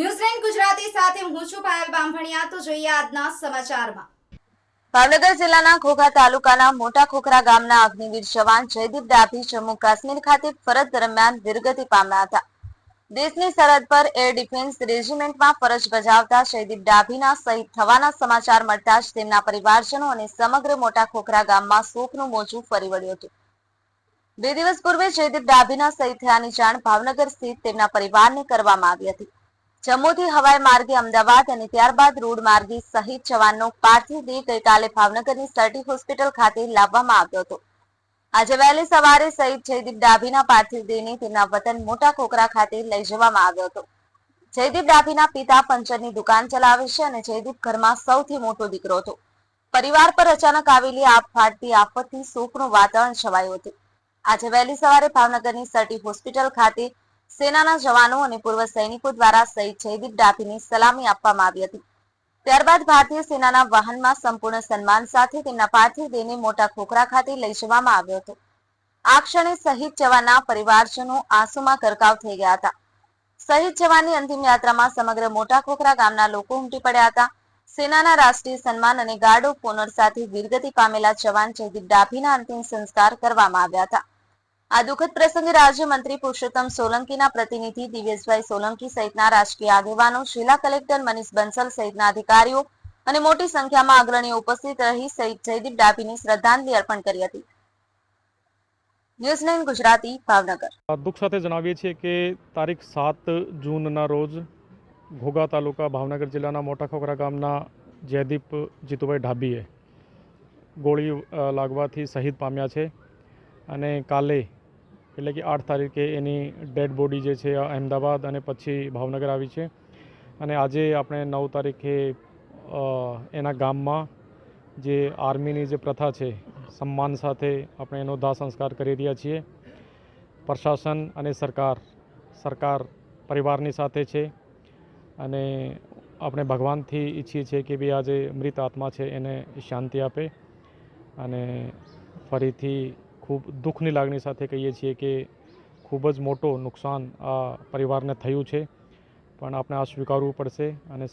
ન્યૂઝલેન્ડ ગુજરાતી સાથે હું છું પાયલ બામભણિયા તો જોઈએ આજના સમાચારમાં. ભાવનગર જિલ્લાના ઘોઘા તાલુકાના મોટા ખોખરા ગામના અગ્નિવીર જવાન જયદીપ ડાભી જમ્મુ કાશ્મીર ખાતે ફરજ દરમિયાન વીરગતિ પામ્યા હતા. દેશની સરહદ પર એર ડિફેન્સ રેજિમેન્ટમાં ફરજ બજાવતા જયદીપ ડાભીના શહીદ થવાના સમાચાર મળતા જ તેમના પરિવારજનો અને સમગ્ર મોટા ખોખરા ગામમાં શોકનું મોજું ફરી વળ્યું હતું. બે દિવસ પૂર્વે જયદીપ ડાભીના શહીદ થયાની જાણ ભાવનગર સ્થિત તેમના પરિવારને કરવામાં આવી હતી. જમ્મુથી હવાઈ માર્ગે અમદાવાદ અને ત્યારબાદ રોડ માર્ગે શહીદ જવાનનો પાર્થિવ દેહ ગઈકાલે ભાવનગરની સર્ટી હોસ્પિટલ ખાતે લાવવામાં આવ્યો હતો. આજે વહેલી સવારે શહીદ જયદીપ ડાભીના પાર્થિવ દેહને તેમના વતન મોટા કોકરા ખાતે લઈ જવામાં આવ્યો હતો. જયદીપ ડાભીના પિતા પંચરની દુકાન ચલાવે છે અને જયદીપ ઘરમાં સૌથી મોટો દીકરો હતો. પરિવાર પર અચાનક આવેલી આપ ફાટતી આફતથી શોકનું વાતાવરણ છવાયું હતું. આજે વહેલી સવારે ભાવનગરની સર્ટી હોસ્પિટલ ખાતે સેનાના જવાનો અને પૂર્વ સૈનિકો દ્વારા શહીદ જયદીપ ડાભીને સલામી આપવામાં આવી હતી. ત્યારબાદ ભારતીય સેનાના વાહનમાં સંપૂર્ણ સન્માન સાથે તેમના પાર્થિવ દેહને મોટા ખોખરા ખાતે લઈ જવામાં આવ્યો હતો. આ ક્ષણે શહીદ જવાનના પરિવારજનો આંસુમાં ગરકાવ થઈ ગયા હતા. શહીદ જવાનની અંતિમ યાત્રામાં સમગ્ર મોટા ખોખરા ગામના લોકો ઉમટી પડ્યા હતા. સેનાના રાષ્ટ્રીય સન્માન અને ગાર્ડ ઓફ ઓનર સાથે વીરગતિ પામેલા જવાન જયદીપ ડાભીના અંતિમ સંસ્કાર કરવામાં આવ્યા હતા. આ દુઃખદ પ્રસંગે રાજ્યમંત્રી પુરુષોત્તમ સોલંકીના પ્રતિનિધિ દિવેશભાઈ સોલંકી સહિતના રાજકીય આગેવાનો, જિલ્લા કલેક્ટર મનીષ બંસલ સહિતના અધિકારીઓ અને મોટી સંખ્યામાં અગ્રણીઓ ઉપસ્થિત રહી શહીદ જયદીપ ડાભીને શ્રદ્ધાંજલિ અર્પણ કરી હતી. News nine Gujarati, Bhavnagar. દુઃખ સાથે જણાવીએ છીએ કે તારીખ સાત જૂનના રોજ ઘોઘા તાલુકા ભાવનગર જિલ્લાના મોટા ખોખરા ગામના જયદીપ જીતુભાઈ ઢાબીએ ગોળી લાગવાથી શહીદ પામ્યા છે અને કાલે એટલે કે આઠ તારીખે એની ડેડ બોડી જે છે અહેમદાબાદ અને પછી ભાવનગર આવી છે. અને આજે આપણે નવ તારીખે એના ગામમાં જે આર્મીની જે પ્રથા છે, સન્માન સાથે આપણે એનો દાહ સંસ્કાર કરી રહ્યા છીએ. પ્રશાસન અને સરકાર સરકાર પરિવારની સાથે છે. અને આપણે ભગવાનથી ઈચ્છીએ છીએ કે બી આ જે મૃત આત્મા છે એને શાંતિ આપે. અને ફરીથી ખૂબ દુઃખની લાગણી સાથે કહીએ છીએ કે ખૂબ જ મોટો નુકસાન આ પરિવારને થયું છે. પણ આપણે આ સ્વીકારવું પડશે અને